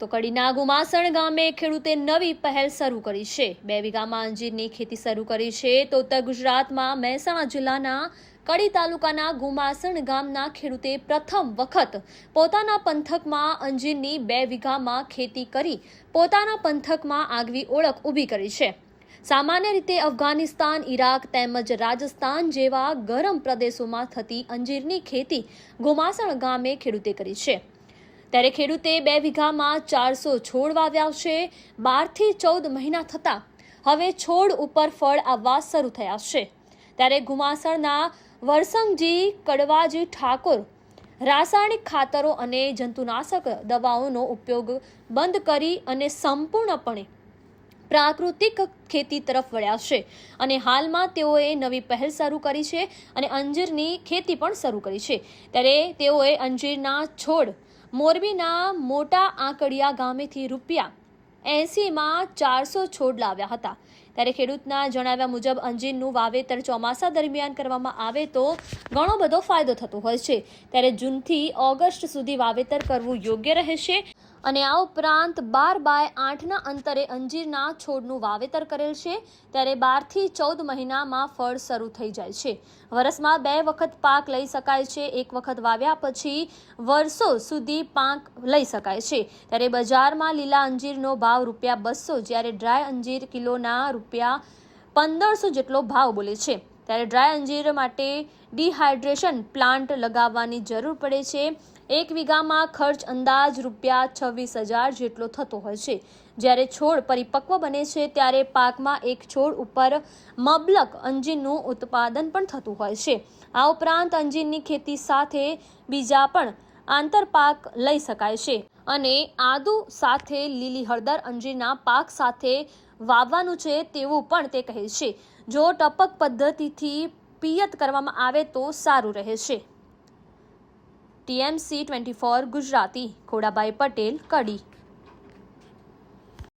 તો કડીના ગુમાસણ ગામે ખેડૂતે નવી પહેલ શરૂ કરી છે. બે વીઘામાં અંજીરની ખેતી શરૂ કરી છે તો ઉત્તર ગુજરાતમાં મહેસાણા જિલ્લાના કડી તાલુકાના ગુમાસણ ગામના ખેડૂતે પ્રથમ વખત પોતાના પંથકમાં અંજીરની બે વીઘામાં ખેતી કરી પોતાના પંથકમાં આગવી ઓળખ ઊભી કરી છે. સામાન્ય રીતે અફઘાનિસ્તાન, ઈરાક તેમજ રાજસ્થાન જેવા ગરમ પ્રદેશોમાં થતી અંજીરની ખેતી ગુમાસણ ગામે ખેડૂતે કરી છે. ત્યારે ખેડૂતે બે વીઘામાં ચારસો છોડ વાવ્યા છે. બારથી ચૌદ મહિના થતાં હવે છોડ ઉપર ફળ આવવા શરૂ થયા છે. ત્યારે ગુમાસણના વરસંગજી, કડવાજી ઠાકોર રાસાયણિક ખાતરો અને જંતુનાશક દવાઓનો ઉપયોગ બંધ કરી અને સંપૂર્ણપણે પ્રાકૃતિક ખેતી તરફ વળ્યા છે. અને હાલમાં તેઓએ નવી પહેલ શરૂ કરી છે અને અંજીરની ખેતી પણ શરૂ કરી છે. ત્યારે તેઓએ અંજીરના છોડ મોરબીના મોટા આંકડિયા ગામેથી રૂપિયા એંસીમાં ચારસો છોડ લાવ્યા હતા. ત્યારે ખેડૂતના જણાવ્યા મુજબ અંજીરનું વાવેતર ચોમાસા દરમિયાન કરવામાં આવે તો ઘણો બધો ફાયદો થતો હોય છે. ત્યારે જૂનથી ઓગસ્ટ સુધી વાવેતર કરવું યોગ્ય રહેશે. અને આ ઉપરાંત બાર બાય આઠના અંતરે અંજીરના છોડનું વાવેતર કરેલ છે, ત્યારે બારથી ચૌદ મહિનામાં ફળ શરૂ થઈ જાય છે. વરસમાં બે વખત પાક લઈ શકાય છે, એક વખત વાવ્યા પછી વર્ષો સુધી પાક લઈ શકાય છે. ત્યારે બજારમાં લીલા અંજીરનો ભાવ રૂપિયા બસો, જ્યારે ડ્રાય અંજીર કિલોના રૂપિયા પંદરસો જેટલો ભાવ બોલે છે. ત્યારે ડ્રાય અંજીર માટે ડિહાઇડ્રેશન પ્લાન્ટ લગાવવાની જરૂર પડે છે. એક વીઘામાં ખર્ચ અંદાજ રૂપિયા છવ્વીસ હજાર જેટલો થતો હોય છે. જ્યારે છોડ પરિપક્વ બને છે, ત્યારે પાકમાં એક છોડ ઉપર મબલક અંજીરનું ઉત્પાદન પણ થતું હોય છે. આ ઉપરાંત અંજીરની ખેતી સાથે બીજા પણ આંતરપાક લઈ શકાય છે. અને આદુ સાથે લીલી હળદર અંજીરના પાક સાથે વાવવાનું છે તેવું પણ તે કહે છે. જો ટપક પદ્ધતિથી પિયત કરવામાં આવે તો સારું રહે છે. TMC twenty four Gujarati Khodabhai Patel Kadi.